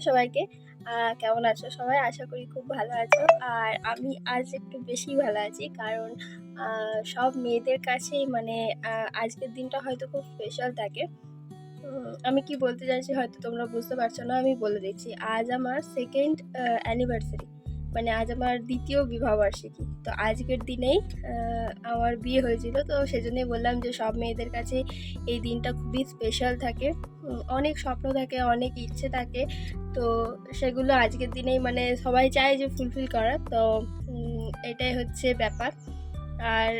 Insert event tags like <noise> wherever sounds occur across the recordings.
সবাইকে। আহ, কেমন আছো সবাই? আশা করি খুব ভালো আছো। আর আমি আজ একটু বেশি ভালো আছি কারণ সব মেয়েদের কাছেই মানে আজকের দিনটা হয়তো খুব স্পেশাল থাকে। আমি কি বলতে চাইছি হয়তো তোমরা বুঝতে পারছ না আমি বলে দিচ্ছি। আজ আমার সেকেন্ড অ্যানিভার্সারি মানে আজ আমার দ্বিতীয় বিবাহবার্ষিকী। তো আজকের দিনেই আমার বিয়ে হয়েছিল, তো সেজন্যই বললাম যে সব মেয়েদের কাছে এই দিনটা খুবই স্পেশাল থাকে। অনেক স্বপ্ন থাকে, অনেক ইচ্ছে থাকে, তো সেগুলো আজকের দিনেই মানে সবাই চায় যে ফুলফিল করার, তো এটাই হচ্ছে ব্যাপার। আর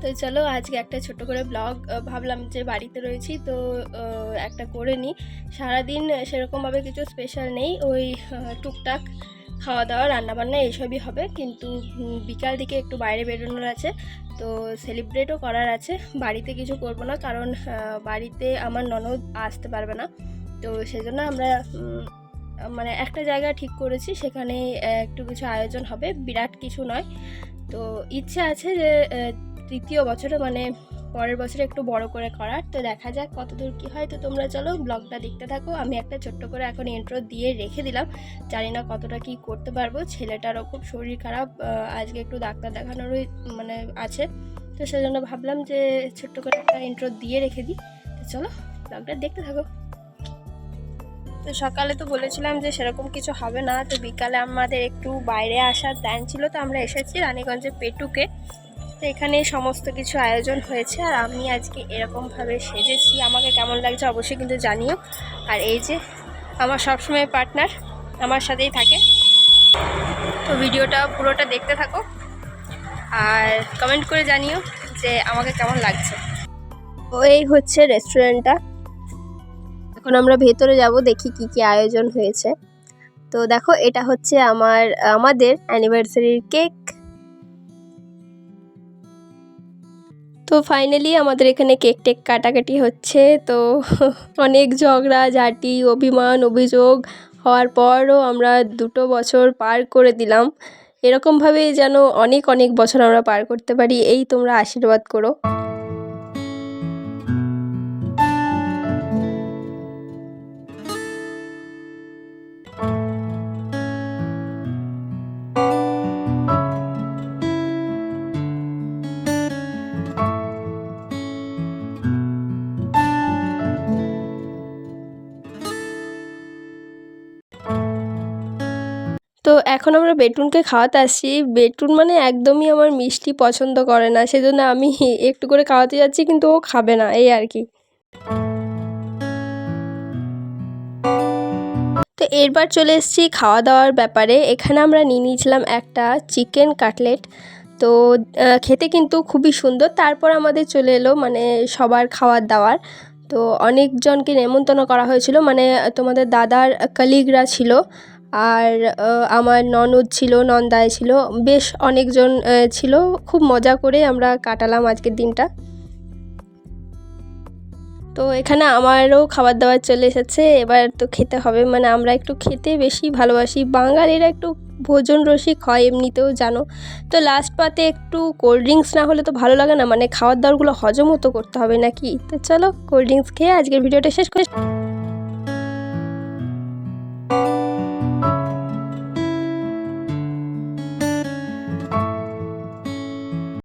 তো চলো আজকে একটা ছোট করে ব্লগ ভাবলাম যে বাড়িতে রয়েছি, তো একটা করে নিই। সারাদিন সেরকমভাবে কিছু স্পেশাল নেই, ওই টুকটাক। খাওয়া দাওয়া, রান্নাবান্না এইসবই হবে। কিন্তু বিকাল দিকে একটু বাইরে বেরোনোর আছে। তো সেলিব্রেটও করার আছে। বাড়িতে কিছু করব না, কারণ বাড়িতে আমার ননদ আসতে পারবে না। তো সেজন্য আমরা মানে একটা জায়গা ঠিক করেছি, সেখানে একটু কিছু আয়োজন হবে। বিরাট কিছু নয়। তো ইচ্ছে আছে যে তৃতীয় বছরে মানে পরের বছরে একটু বড় করে করার। তো দেখা যাক কতদূর কী হয়। তো তোমরা চলো ব্লগটা দেখতে থাকো। আমি একটা ছোট্ট করে এখন ইন্ট্রো দিয়ে রেখে দিলাম। জানি না কতটা কি করতে পারব। ছেলেটারও খুব শরীর খারাপ। আজকে একটু ডাক্তার দেখানোরই মানে আছে। তো সেজন্য ভাবলাম যে ছোট্ট করে একটা ইন্ট্রো দিয়ে রেখে দিই। তো চলো ব্লগটা দেখতে থাকো। তো সকালে তো বলেছিলাম যে সেরকম কিছু হবে না। তো বিকালে আমাদের একটু বাইরে আসার প্ল্যান ছিল। তো আমরা এসেছি রানীগঞ্জের পেটুকে। তো এখানে সমস্ত কিছু আয়োজন হয়েছে আর আমি আজকে এরকমভাবে সেজেছি। আমাকে কেমন লাগছে অবশ্যই কিন্তু জানিও। আর এই যে আমার সবসময় পার্টনার আমার সাথেই থাকে। তো ভিডিওটা পুরোটা দেখতে থাকো আর কমেন্ট করে জানিও যে আমাকে কেমন লাগছে। তো এই হচ্ছে রেস্টুরেন্টটা এখন আমরা ভেতরে যাব, দেখি কি কি আয়োজন হয়েছে। তো দেখো, এটা হচ্ছে আমার, আমাদের অ্যানিভার্সারির কেক তো ফাইনালি আমাদের এখানে কেক টেক কাটাকাটি হচ্ছে। তো <laughs> অনেক ঝগড়া, ঝাঁটি, অভিমান, অভিযোগ হওয়ার পরও আমরা দুটো বছর পার করে দিলাম। এরকমভাবেই যেন অনেক অনেক বছর আমরা পার করতে পারি। এই তোমরা আশীর্বাদ করো। তো এখন আমরা বেটুনকে খাওয়াতে আসছি। বেটুন মানে একদমই আমার মিষ্টি পছন্দ করে না, সেজন্য আমি <laughs> একটু করে খাওয়াতে যাচ্ছি, কিন্তু ও খাবে না, এই আর কি। তো এরবার চলে এসেছি খাওয়া দাওয়ার ব্যাপারে। এখানে আমরা নিয়ে নিয়েছিলাম একটা চিকেন কাটলেট। তো খেতে কিন্তু খুবই সুন্দর। তারপর আমাদের চলে এলো মানে সবার খাওয়ার দাওয়ার তো অনেকজনকে নেমন্তন্ন করা হয়েছিল। মানে তোমাদের দাদার কলিগরা ছিল। আর আমার ননদ ছিল নন্দায় ছিল, বেশ অনেকজন ছিল। খুব মজা করে আমরা কাটালাম আজকের দিনটা। তো এখানে আমারও খাবার দাবার চলে এসেছে, এবার তো খেতে হবে। মানে আমরা একটু খেতে বেশি ভালোবাসি। বাঙালিরা একটু ভোজন রসিক হয়, এমনিতেও জানো। তো লাস্ট পাতে একটু কোল্ড ড্রিঙ্কস না হলে তো ভালো লাগে না। মানে খাবার দাবারগুলো হজমও তো করতে হবে নাকি? তো চলো কোল্ড ড্রিঙ্কস খেয়ে আজকের ভিডিওটা শেষ করি।